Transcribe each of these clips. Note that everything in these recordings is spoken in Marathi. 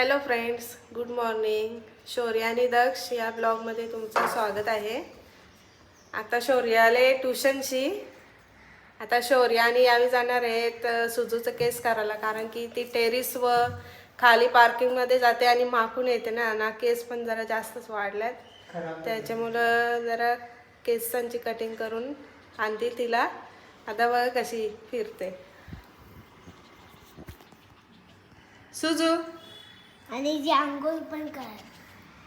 हॅलो फ्रेंड्स गुड मॉर्निंग शौर्य आणि दक्ष या ब्लॉगमध्ये तुमचं स्वागत आहे. आता शौर्याले ट्युशनशी आता शौर्य आणि यावी जाणार आहेत सुजूचं केस करायला. कारण की ती टेरिस व खाली पार्किंगमध्ये जाते आणि माखून येते ना. ना केस पण जरा जास्तच वाढल्यात. त्याच्यामुळं जरा केसांची कटिंग करून आणतील तिला. आता बघ कशी फिरते. सुजू आणि जी आंघोळ पण करा.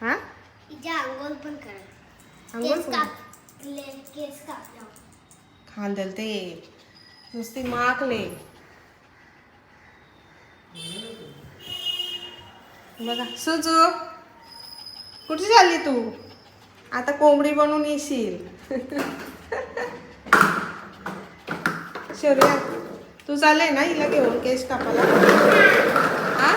हा? तिचे आंघोळ पण करा. आंघोळ केस पण? कापले केस कापला. खांदल ते. नुसती माकले. बघा सुजू कुठे चालली तू? आता कोंबडी बनवून येशील. शौर्या तू चालले ना हिला घेऊन केस कापाला हा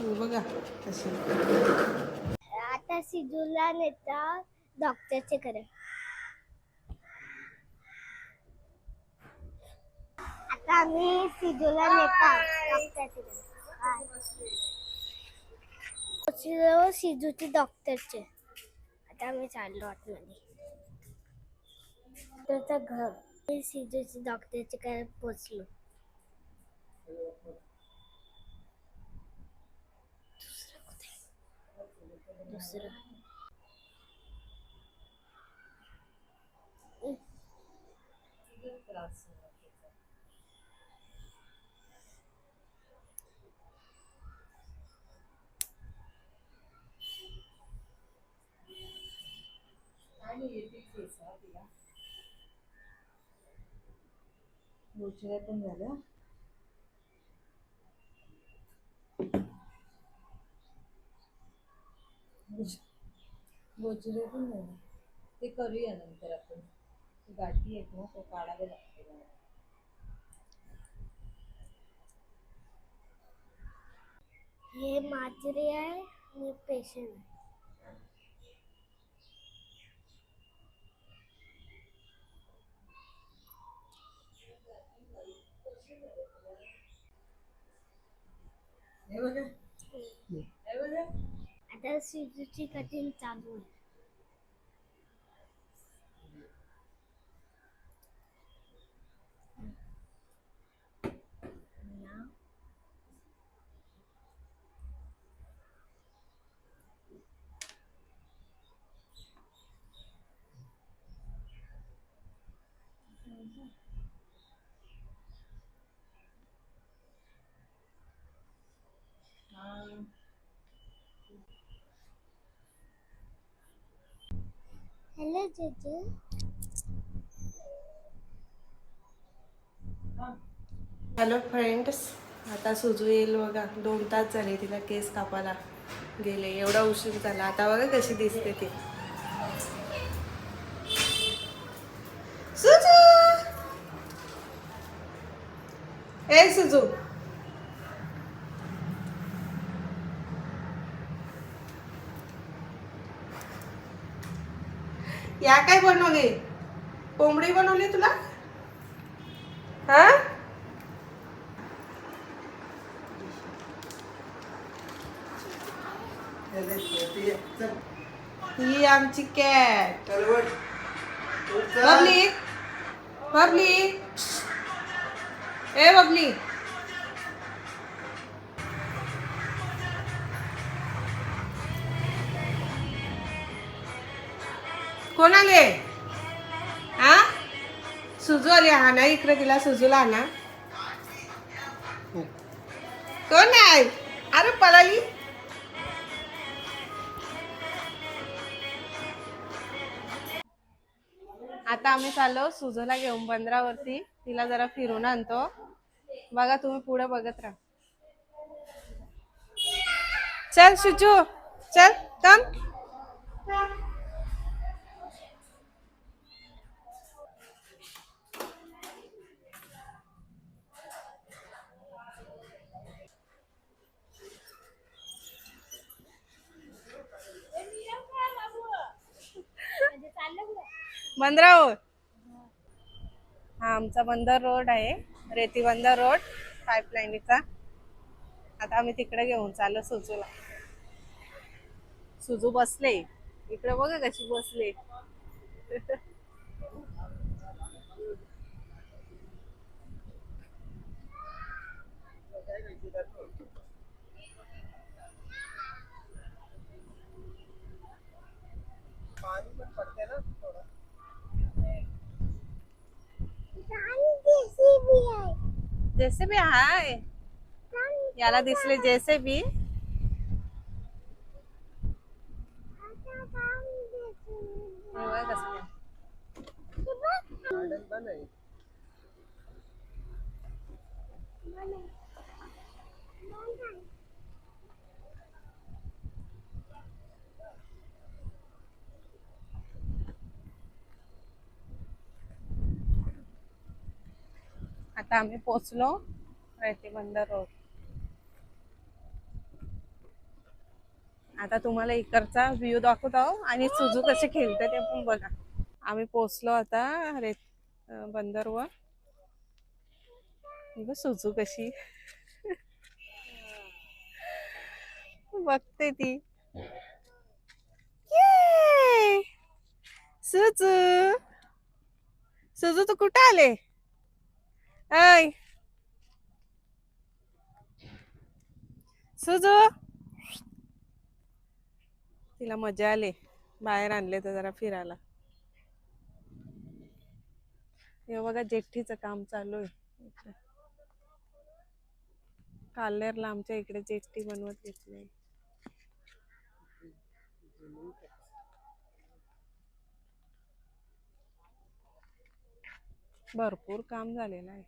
हो आता सिजूला नेता डॉक्टरचे करे आता आम्ही सिजूला नेता डॉक्टरचे करे पोचलो डॉक्टरचे आता आम्ही चाललो आतमध्ये. त्याचं घर. मी डॉक्टरचे काय पोचलो. 보스를. 응. 뭘 제가 끝내려? गोचरे पण झाले ते करूया नंतर आपण. ते गाठी आहेत ना तो काढावे लागते. मला. हे माजरी आहे आणि पेशंट आहे हे बघा. आता सिजूची कटिंग चालू आहे हॅलो फ्रेंड्स आता सुजू येईल बघा. दोन तास झाले तिला केस कापायला गेले. एवढा उशीर झाला. आता बघा कशी दिसते ती. सुजू! ए सुजू. या काय बनवली? कोंबडी बनवली तुला? हा? ही आमची कॅट बबली. बबली. ए बबली. कोण आले हा सुजू आली हा ना इकडे तिला सुजूला आणा कोण आहे? अरे पळाली आता आम्ही चाललो सुजूला घेऊन बंदरावरती. तिला जरा फिरून आणतो. बघा तुम्ही पुढे बघत राहा. चल सुजू चल कम बंदरावर हा आमचा बंदर रोड आहे. रेती बंदर रोड पाईपलाईनीचा आता आम्ही तिकडे घेऊन चाललो सुजूला. सुजू बसले. इकडे बघा कशी बसले जेसीबी आहे जेसीबी हाय। याला दिसले जेसीबी कसं काय. आता आम्ही पोचलो रेतीबंद रोड. आता तुम्हाला इकडचा व्ह्यू दाखवत आहो आणि सुजू कसे खेळते ते पण बघा. आम्ही पोचलो आता रेत अं, बंदरवर बघ सुजू कशी. बघते ती. सुजू. सुजू तू कुठं आले? ऐ सुजू. तिला मजा आली. बाहेर आणले तर जरा फिरायला. हे बघा जेठीचं काम चालू आहे. इकडे. आमच्या इकडे जेठी बनवत घेतली. भरपूर काम झालेलं आहे.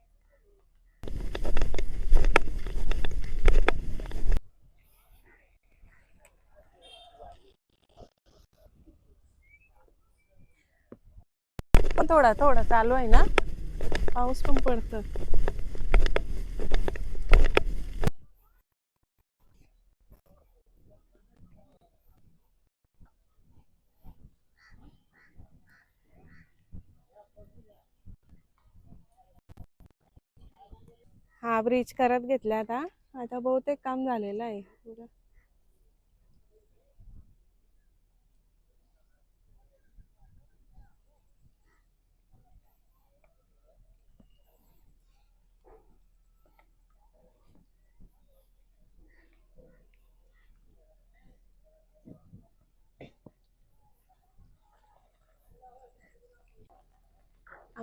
पण थोडा थोडा चालू आहे ना. पाऊस पण पडतो हा ब्रिज करत घेतला आता. आता बहुतेक काम झालेलं आहे.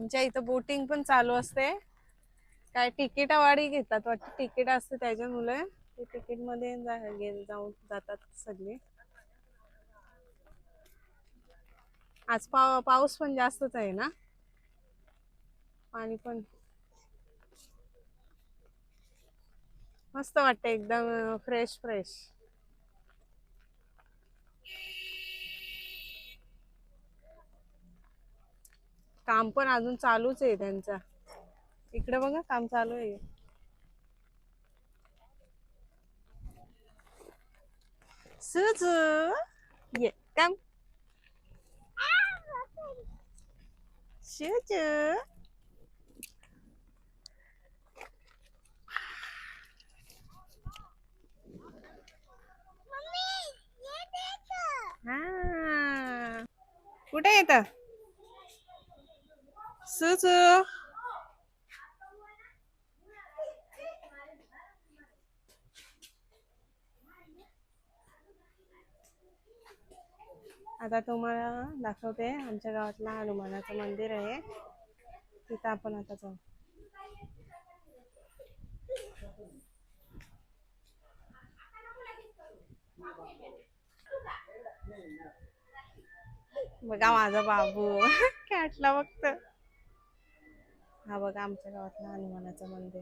आमच्या इथं बोटिंग पण चालू असते. काय तिकीटावाडी घेतात वाटतं. तिकीट असते त्याच्यामुळे ते तिकीटमध्ये जाऊन जातात सगळे. आज पाव पाऊस पण जास्तच आहे ना? पाणी पण. मस्त वाटतं एकदम फ्रेश फ्रेश काम पण अजून चालूच आहे त्यांचा. इकडे बघा काम चालू आहे. सुजू ये काम. सुजू. कुठे येत सुजू आता तुम्हाला दाखवते आमच्या गावातला हनुमानाचं मंदिर आहे. तिथं आपण आता जाऊ. बघा माझा बाबू. कॅटला बघत हा बघा आमच्या गावातला हनुमानाचं मंदिर.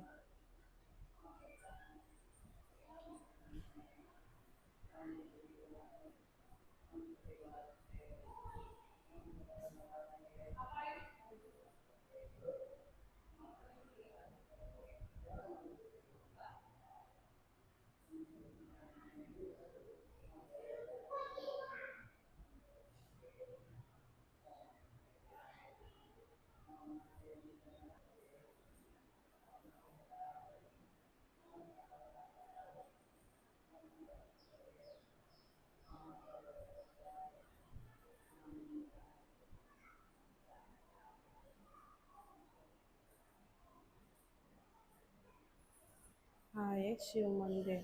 आहे शिव मंदिर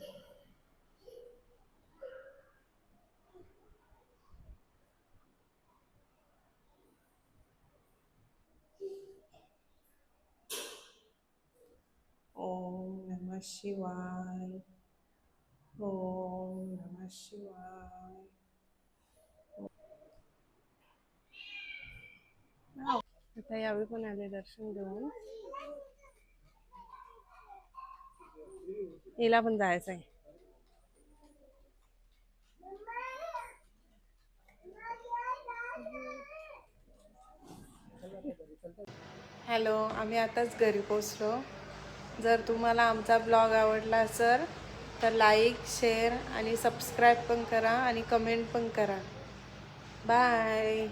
ओम नमः शिवाय ओम नमः शिवाय वाव. आता यावेळी पण आले दर्शन घेऊन हिला पण जायचं आहे. हॅलो आम्ही आताच घरी पोचलो जर तुम्हाला आमचा ब्लॉग आवडला असेल तर लाईक शेअर आणि सबस्क्राईब पण करा आणि कमेंट पण करा. बाय.